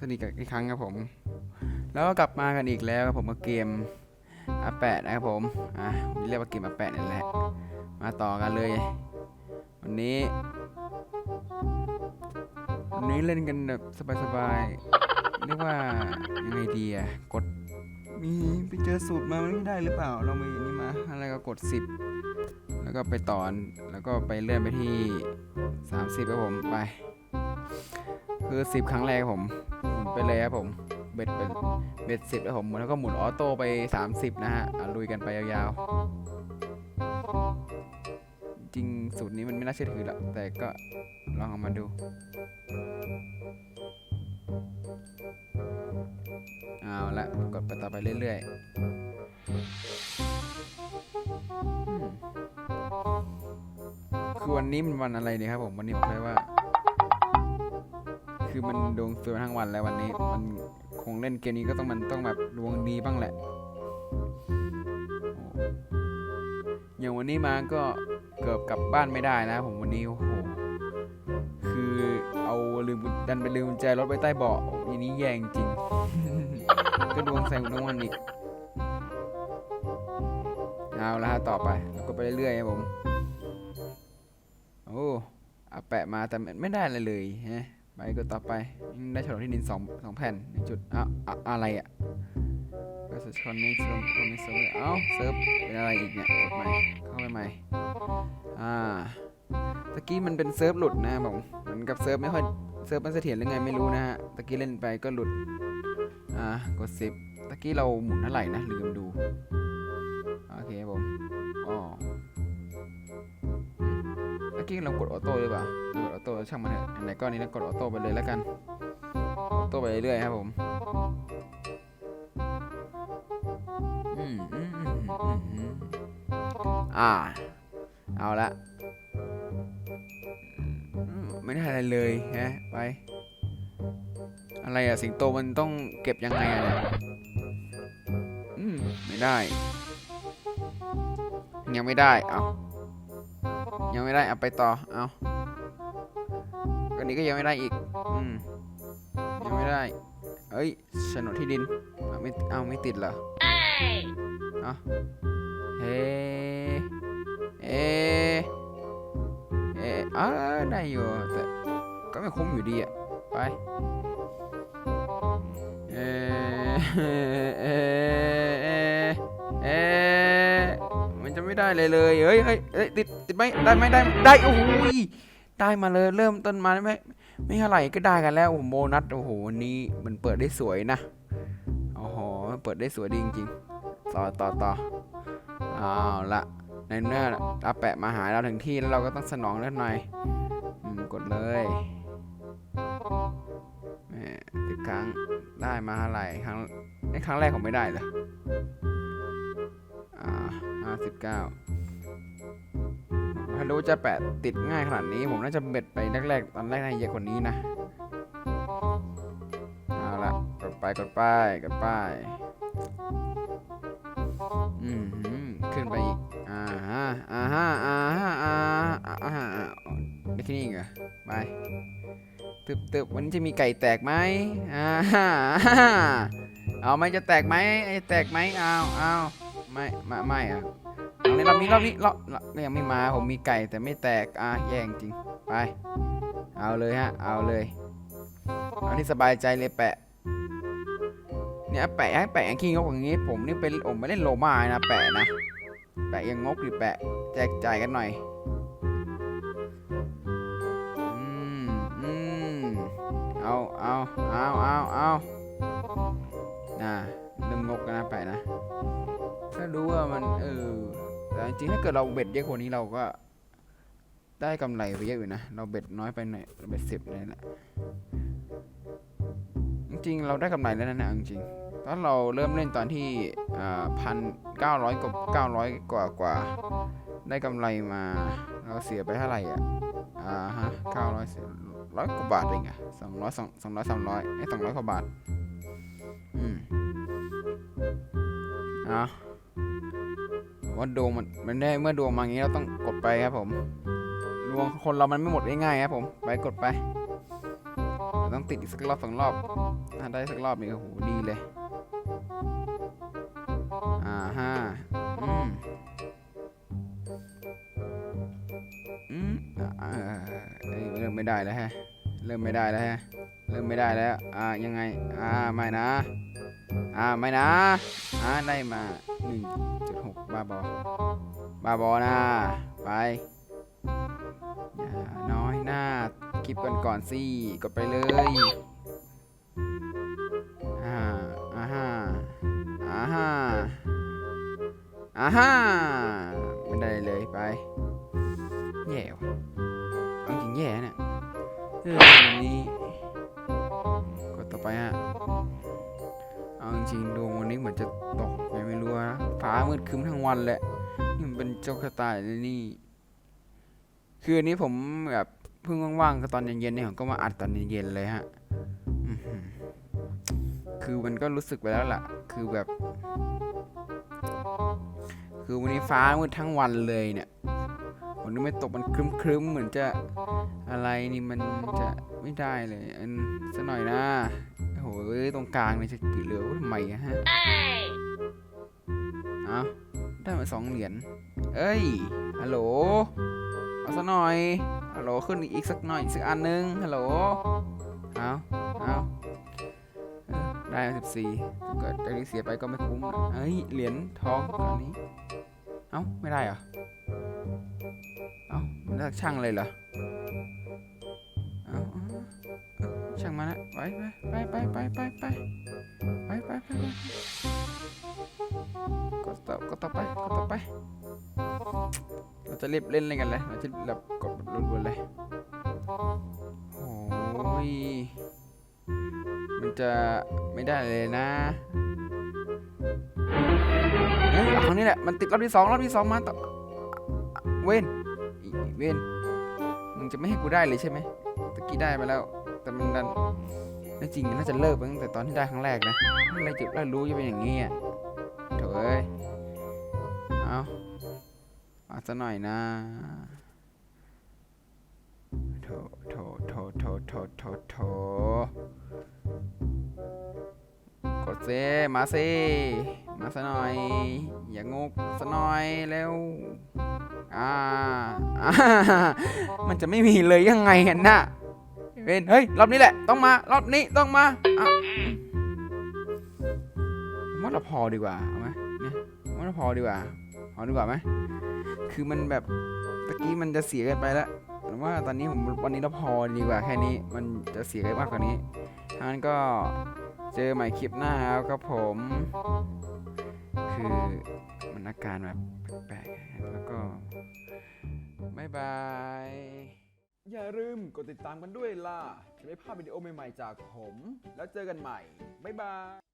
สนิทกันอีกครั้งครับผม แล้วก็กลับมากันอีกแล้วครับผมกับเกมอาแปดนะครับผมอะเรียกว่าเกมอาแปดนี่แหละ มาต่อกันเลย วันนี้วันนี้เล่นกันแบบสบายๆเรียกว่ายังไงดีอะกดมีไปเจอสูตรมามันไม่ได้หรือเปล่า เรามีอันนี้มาอะไรก็กด 10 แล้วก็ไปต่อแล้วก็ไปเลื่อนไปที่ 30ครับผมไป คือ10ครั้งแรกผมหมุนไปเลยครับผมเบ็ดเป็นเบ็ดสิบครับผมหมุนแล้วก็หมุนออโต้ไป 30 นะฮะลุยกันไปยาวๆ จริงสูตรนี้มันไม่น่าเชื่อถือหรอกแต่ก็ลองเอามาดูเอาละกดไปต่อไปเรื่อยๆคือวันนี้มันวันอะไรเนี่ยครับผมวันนี้ผมเลยว่า คือมันดวงสวยทั้งวันแล้ววันนี้ มันคงเล่นเกมนี้ก็ต้องมันต้องแบบดวงดีบ้างแหละ อย่างวันนี้มาก็เกือบกลับบ้านไม่ได้นะ ผมวันนี้โอ้โหคือเอาลืมดันไปลืมกุญแจรถไว้ใต้เบาะอ้ยนี้แย่จริง ก็ดวงใส่หัวงวันอีกเอาละฮะต่อไปแล้วก็ไปเรื่อยๆครับผมโอ้อาแปะมาแต่ไม่ได้อะไรเลยฮะ ไปก็ต่อไปได้ฉลองที่ดินสองสองแผ่นหนึ่งจุดอ้าวอะอะไรอะก็จะคอนเนคชั่นคอนเนเซิร์ฟเอ้าเซิร์ฟเป็นอะไรอีกเนี่ยกดใหม่เข้าไปใหม่อ่าตะกี้มันเป็นเซิร์ฟหลุดนะผมเหมือนกับเซิร์ฟไม่ค่อยเซิร์ฟมันเสถียรหรือไงไม่รู้นะฮะตะกี้เล่นไปก็หลุดอ่ากดสิบตะกี้เราหมุนเท่าไหร่นะลืมดูโอเคบผม ตะกี้เรากดออโต้หรือเปล่ากดออโต้ช่างมันเถอะไหนๆก็นี้นะกดออโต้ไปเลยแล้วกันออโต้ไปเรื่อยๆครับผมอืมอืมอืมอืมอืมอ่า เอาละไม่ได้อะไรเลยฮะไป อะไรอะสิงโตมันต้องเก็บยังไงอะเนี่ยอืมไม่ได้ ยังไม่ได้ เอา ยังไม่ได้เอาไปต่อ เอาก็นี้ก็ยังไม่ได้อีก อืม ยังไม่ได้ เอ้ยโฉนดที่ดิน เอาไม่ เอาไม่ติดเหรอเอาเฮ้เอเอ๊ะอ่าได้อยู่แต่ก็ไม่คุ้มอยู่ดีอะไป เอเอ ไม่ได้เลยเลยเฮ้ยเฮ้ยเฮ้ยติดติดไหมได้ไหมได้ได้โอ้โหยได้มาเลยเริ่มต้นมาไม่ไม่ไม่เท่าไหร่ก็ได้กันแล้วโอ้โหโบนัสโอ้โหวันนี้มันเปิดได้สวยนะโอ้โหเปิดได้สวยดีจริงๆต่อต่อต่อเอาละในเมื่ออาแปะมาหาเราถึงที่แล้วเราก็ต้องสนองเล็กหน่อยกดเลยแมสิบครั้งได้มาเท่าไหร่ครั้งในครั้งแรกผมไม่ได้เหร อ่าห้าสิบเก้าถ้ารู้จะแปะติดง่ายขนาดนี้ ผมน่าจะเบ็ดไปแรกๆ ตอนแรกน่าจะเยอะกว่านี้นะ เอาละกดไปกดไปกดไป อืมขึ้นไปอีก อ่าฮะ อ่าฮะ อ่าฮะ อ่าอ่าฮะอ่าได้แค่นี้เหรอ ไปตึบตึบวันนี้จะมีไก่แตกไหมอ่าฮะอ่าฮะเอาไหมจะแตกไหมจะแตกไหมเอาเอา ไม่ไม่ไม่อะเอาในรอบนี้รอบนี้รอบรอบยังไม่มาผมมีไก่แต่ไม่แตกอะแย่งจริงไป เอาเลยฮะ เอาเลยเอาที่สบายใจเลยแปะ เนี่ยแปะให้แปะยังขี้งกอย่างงี้ผมนี่เป็นผมไม่เล่นโลมานะแปะนะแปะยังงกหรือแปะแจกจ่ายกันหน่อยอืมอืมเอาเอาเอาเอาเอาน่ะเริ่มงกแล้วนะแปะนะ ถ้ารู้ว่ามันเออแต่จริงๆถ้าเกิดเราเบ็ดเยอะกว่านี้เราก็ ได้กำไรไปเยอะอยู่นะ เราเบ็ดน้อยไปหน่อยเราเบ็ดสิบเลยแหละจริงๆเราได้กำไรแล้วนะจริงตอนเราเริ่มเล่นตอนที่พันเก้าร้อยกว่าเก้าร้อยกว่ากว่า ได้กำไรมา เราเสียไปเท่าไหร่อะอ่าฮะเก้าร้อยร้อยกว่าบาทเองอะสองร้อยสองสองร้อยสามร้อยไอ้สองร้อยกว่าบาท อืมอะ ว่าดวงมันมันได้เมื่อดวงมาอย่างนี้เราต้องกดไปครับผมดวงคนเรามันไม่หมดง่ายๆครับผมไปกดไปต้องติดอีกสักรอบสองรอบถ้าได้สักรอบนี่โอ้โหดีเลยอ่าฮะอืมอืมอ่าเอ้ยเริ่มไม่ได้แล้วฮะเริ่มไม่ได้แล้วฮะเริ่มไม่ได้แล้วอ่ายังไงอ่าไม่นะอ่าไม่นะอ่าได้มาหนึ่ง บาบอบาบอนะ ไป อย่าน้อยหน้า คลิปกันก่อนสิกดไปเลยอ่าอ่าฮะอ่าฮะอ่าฮะไม่ได้เลยไป แย่ว่ะเอาจริงแย่เนี่ยเออวันนี้กดต่อไปฮะเอาจ ริงๆดวงวันนี้เหมือนจะตกไงไม่รู้นะฟ้ามืดครึ้มทั้งวันแหละนี่มันเป็นโจกชะตาเลยนี่ คืออันนี้ผมแบบเพิ่งว่างๆก็ตอนเย็นๆเนี่ยผมก็มาอัดตอนเย็นๆเลยฮะคือมันก็รู้สึกไปแล้วล่ะ คือแบบ คือวันนี้ฟ้ามืดทั้งวันเลยเนี่ยฝนก็ไม่ตกมันครึ้มๆเหมือนจะอะไรนี่มันจะไม่ได้เลยอันสักหน่อยนะ โอ้โหเอ้ยตรงกลางนี่จะเหลือไว้ทำไมอะฮะเอาได้มาสองเหรียญ เอ้ย ฮัลโหล เอาสักหน่อย ฮัลโหลขึ้นอีกสักหน่อยอีกสักอันนึง ฮัลโหล เอาเอาได้มาสิบสี่เกิดจะเสียไปก็ไม่คุ้มนะเอ้ย เหรียญทองอันนี้ เอ้า ไม่ได้เหรอ เอ้ามันช่างเลยเหรอ เอ้า ช่างมานะไปไปไปไปไปไปไปไปไปไปกดต่อกดต่อไปกดต่อไป เราจะรีบเล่นอะไรกันเลยเราจะแบบกดแบบรัวๆเลยโอ้ยมันจะไม่ได้เลยนะเฮ้ยครั้งนี้แหละมันติดรอบที่สองรอบที่สองมาต่อเว้นเว้นมึงจะไม่ให้กูได้เลยใช่ไหมตะกี้ได้มาแล้ว แต่มันดันไม่จริงน่าจะเลิกไปตั้งแต่ตอนที่ได้ครั้งแรกนะอะไรจุดแรกรู้จะเป็นอย่างนี้อะโถ่เอ้ยเอาเอาซะหน่อยนะโถโถโถโถโถโถโถกดเซมาสิมาซะหน่อย อย่างกซะหน่อยเร็วอ่าอามันจะไม่มีเลยยังไงกันน่ะ เวนเฮ้ยรอบนี้แหละต้องมารอบนี้ต้องมาอะมว่าเราพอดีกว่าเอาไหมเนี่ยมว่าเราพอดีกว่าพอดีกว่าไหมคือมันแบบตะกี้มันจะเสียกันไปแล้วผมว่าตอนนี้ผมวันนี้เราพอดีกว่าแค่นี้มันจะเสียกันมากกว่านี้ทางนั้นก็เจอใหม่คลิปหน้าแล้วครับผม คือมันอาการแบบแปลกแล้วก็บายบาย อย่าลืมกดติดตามกันด้วยล่ะ จะไม่พลาพวิดีโอใหม่ๆจากผม แล้วเจอกันใหม่ บ๊ายบาย